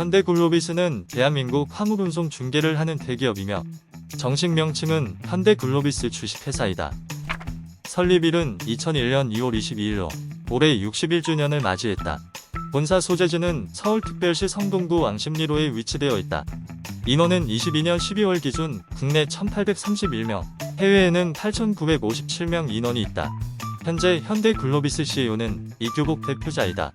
현대글로비스는 대한민국 화물운송 중개를 하는 대기업이며 정식 명칭은 현대글로비스 주식회사이다. 설립일은 2001년 2월 22일로 올해 61주년을 맞이했다. 본사 소재지는 서울특별시 성동구 왕십리로에 위치되어 있다. 인원은 22년 12월 기준 국내 1831명, 해외에는 8957명 인원이 있다. 현재 현대글로비스 CEO는 이규복 대표자이다.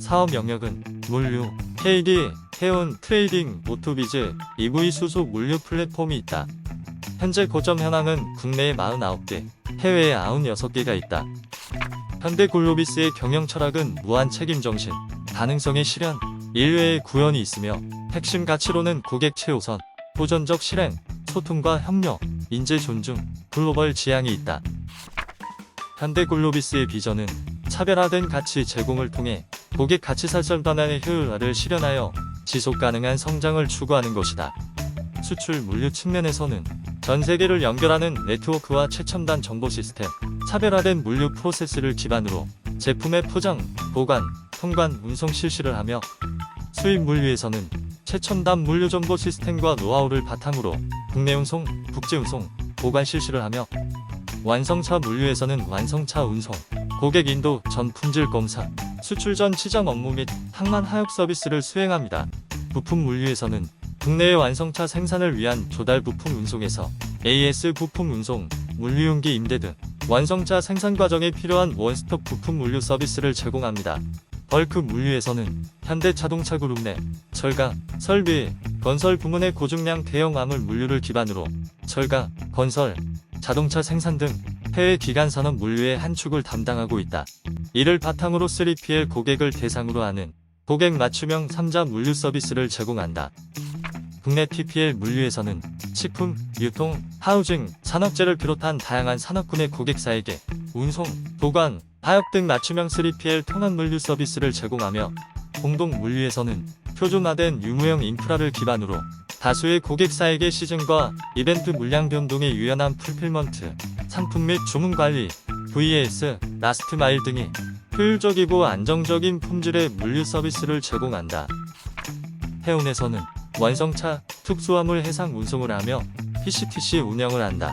사업 영역은 물류, KD, 해운, 트레이딩, 오토비즈, EV 수소 물류 플랫폼이 있다. 현재 고점 현황은 국내에 49개, 해외에 96개가 있다. 현대글로비스의 경영 철학은 무한 책임 정신, 가능성의 실현, 인류의 구현이 있으며 핵심 가치로는 고객 최우선, 도전적 실행, 소통과 협력, 인재 존중, 글로벌 지향이 있다. 현대글로비스의 비전은 차별화된 가치 제공을 통해 고객 가치 설정 방안의 효율화를 실현하여 지속 가능한 성장을 추구하는 것이다. 수출 물류 측면에서는 전 세계를 연결하는 네트워크와 최첨단 정보 시스템, 차별화된 물류 프로세스를 기반으로 제품의 포장, 보관, 통관, 운송 실시를 하며 수입 물류에서는 최첨단 물류 정보 시스템과 노하우를 바탕으로 국내 운송, 국제 운송, 보관 실시를 하며 완성차 물류에서는 완성차 운송, 고객 인도 전 품질 검사, 수출 전 치장 업무 및 항만 하역 서비스를 수행합니다. 부품 물류에서는 국내의 완성차 생산을 위한 조달 부품 운송에서 AS 부품 운송, 물류용기 임대 등 완성차 생산 과정에 필요한 원스톱 부품 물류 서비스를 제공합니다. 벌크 물류에서는 현대자동차 그룹 내 철강, 설비, 건설 부문의 고중량 대형 화물 물류를 기반으로 철강, 건설, 자동차 생산 등 해외 기간 산업 물류의 한 축을 담당하고 있다. 이를 바탕으로 3PL 고객을 대상으로 하는 고객 맞춤형 3자 물류 서비스를 제공한다. 국내 TPL 물류에서는 식품, 유통, 하우징, 산업재를 비롯한 다양한 산업군의 고객사에게 운송, 보관, 하역 등 맞춤형 3PL 통합 물류 서비스를 제공하며 공동 물류에서는 표준화된 유무형 인프라를 기반으로 다수의 고객사에게 시즌과 이벤트 물량 변동에 유연한 풀필먼트, 상품 및 주문 관리, VAS, 라스트 마일 등이 효율적이고 안정적인 품질의 물류 서비스를 제공한다. 해운에서는 완성차, 특수화물 해상 운송을 하며 PCTC 운영을 한다.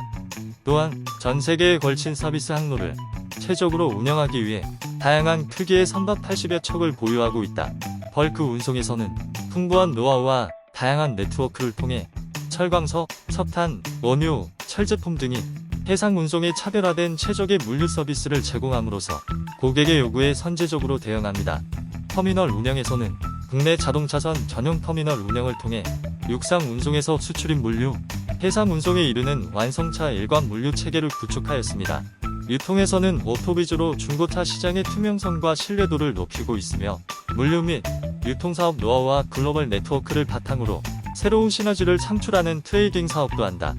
또한 전 세계에 걸친 서비스 항로를 최적으로 운영하기 위해 다양한 크기의 선박 80여 척을 보유하고 있다. 벌크 운송에서는 풍부한 노하우와 다양한 네트워크를 통해 철광석, 석탄, 원유, 철제품 등이 해상 운송에 차별화된 최적의 물류 서비스를 제공함으로써 고객의 요구에 선제적으로 대응합니다. 터미널 운영에서는 국내 자동차선 전용 터미널 운영을 통해 육상 운송에서 수출입 물류, 해상 운송에 이르는 완성차 일관 물류 체계를 구축하였습니다. 유통에서는 오토비즈로 중고차 시장의 투명성과 신뢰도를 높이고 있으며 물류 및 유통사업 노하우와 글로벌 네트워크를 바탕으로 새로운 시너지를 창출하는 트레이딩 사업도 한다.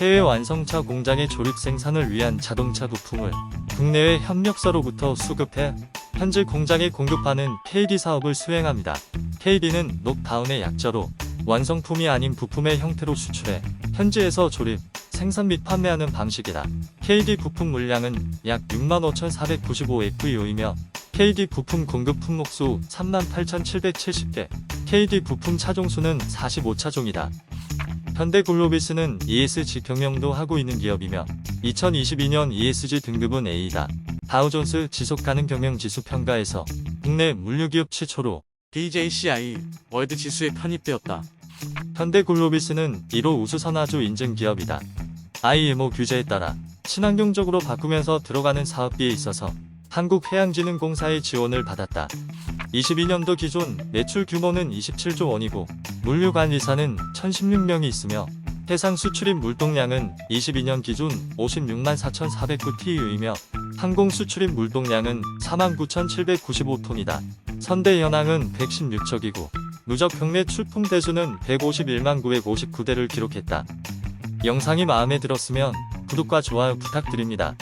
해외 완성차 공장의 조립 생산을 위한 자동차 부품을 국내외 협력사로부터 수급해 현재 공장에 공급하는 KD 사업을 수행합니다. KD는 녹다운의 약자로 완성품이 아닌 부품의 형태로 수출해 현지에서 조립, 생산 및 판매하는 방식이다. KD 부품 물량은 약 65,495FEO이며 KD 부품 공급 품목수 38,770개, KD 부품 차종수는 45차종이다. 현대글로비스는 ESG 경영도 하고 있는 기업이며 2022년 ESG 등급은 A다. 다우존스 지속가능 경영 지수 평가에서 국내 물류기업 최초로 DJCI 월드 지수에 편입되었다. 현대글로비스는 1호 우수선화주 인증 기업이다. IMO 규제에 따라 친환경적으로 바꾸면서 들어가는 사업비에 있어서 한국해양진흥공사의 지원을 받았다. 22년도 기존 매출 규모는 27조 원이고 물류 관리사는 1016명이 있으며 해상 수출입 물동량은 22년 기준 56만 4,409TU이며 항공 수출입 물동량은 49,795톤이다. 선대 현황은 116척이고 누적 경매 출품 대수는 151만 959대를 기록했다. 영상이 마음에 들었으면 구독과 좋아요 부탁드립니다.